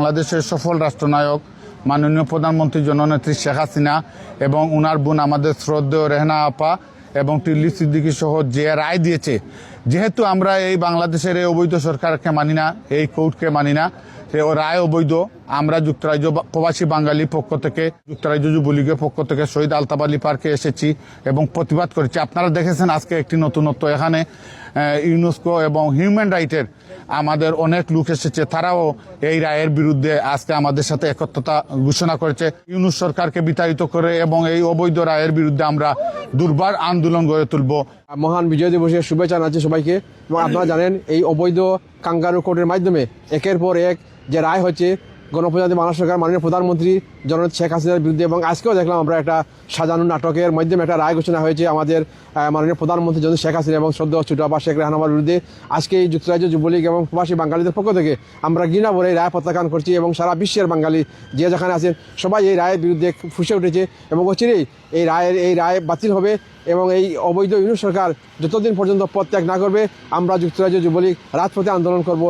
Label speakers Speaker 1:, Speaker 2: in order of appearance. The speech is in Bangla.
Speaker 1: বাংলাদেশের সফল রাষ্ট্রনায়ক, মাননীয় প্রধানমন্ত্রী জননেত্রী শেখ হাসিনা এবং উনার বোন আমাদের শ্রদ্ধেয় রেহনা আপা এবং টিল্লি সিদ্দিকী সহ যে রায় দিয়েছে যেহেতু আমরা এই বাংলাদেশের এই অবৈধ সরকারকে মানি না, এই কোর্টকে মানি না রায় অবৈধ। আমরা যুক্তরাজ্য প্রবাসী বাঙালি পক্ষ থেকে, যুক্তরাজ্য যুবলীগের পক্ষ থেকে শহীদ আলতাব আলী পার্কে এসেছি এবং প্রতিবাদ করেছি। আপনারা দেখেছেন আজকে একটি নতুনত্ব এখানে ইউনেস্কো এবং হিউম্যান রাইটের আমাদের অনেক লোক এসেছে। তারাও এই রায়ের বিরুদ্ধে আজকে আমাদের সাথে একত্রতা ঘোষণা করেছে। ইউনুস সরকারকে বিতাড়িত করে এবং এই অবৈধ রায়ের বিরুদ্ধে আমরা দুর্বার আন্দোলন গড়ে তুলব।
Speaker 2: মহান বিজয় দিবসের শুভেচ্ছা জানাচ্ছি সবাইকে। এবং আপনারা জানেন, এই অবৈধ কাঙ্গারু কোর্টের মাধ্যমে একের পর এক যে রায় হচ্ছে গণপ্রজাতন্ত্রী বাংলা সরকার, মাননীয় প্রধানমন্ত্রী জননেত্রী শেখ হাসিনার বিরুদ্ধে এবং আজকেও দেখলাম আমরা একটা সাজানো নাটকের মাধ্যমে একটা রায় ঘোষণা হয়েছে আমাদের মাননীয় প্রধানমন্ত্রী জননেত্রী শেখ হাসিনা এবং সদ্য ছোট আবার শেখ রেহানামার বিরুদ্ধে আজকে এই যুক্তরাজ্য যুবলীগ এবং প্রবাসী বাঙালিদের পক্ষ থেকে আমরা ঘৃণা ভরে এই রায় প্রত্যাখ্যান করছি এবং সারা বিশ্বের বাঙালি যে যেখানে আছেন সবাই এই রায়ের বিরুদ্ধে ফুসে উঠেছে এবং অচিরেই এই রায়ের, এই রায় বাতিল হবে এবং এই অবৈধ ইউনিট সরকার যতদিন পর্যন্ত পদত্যাগ না করবে, আমরা যুক্তরাজ্য যুবলীগ রাজপথে আন্দোলন করব।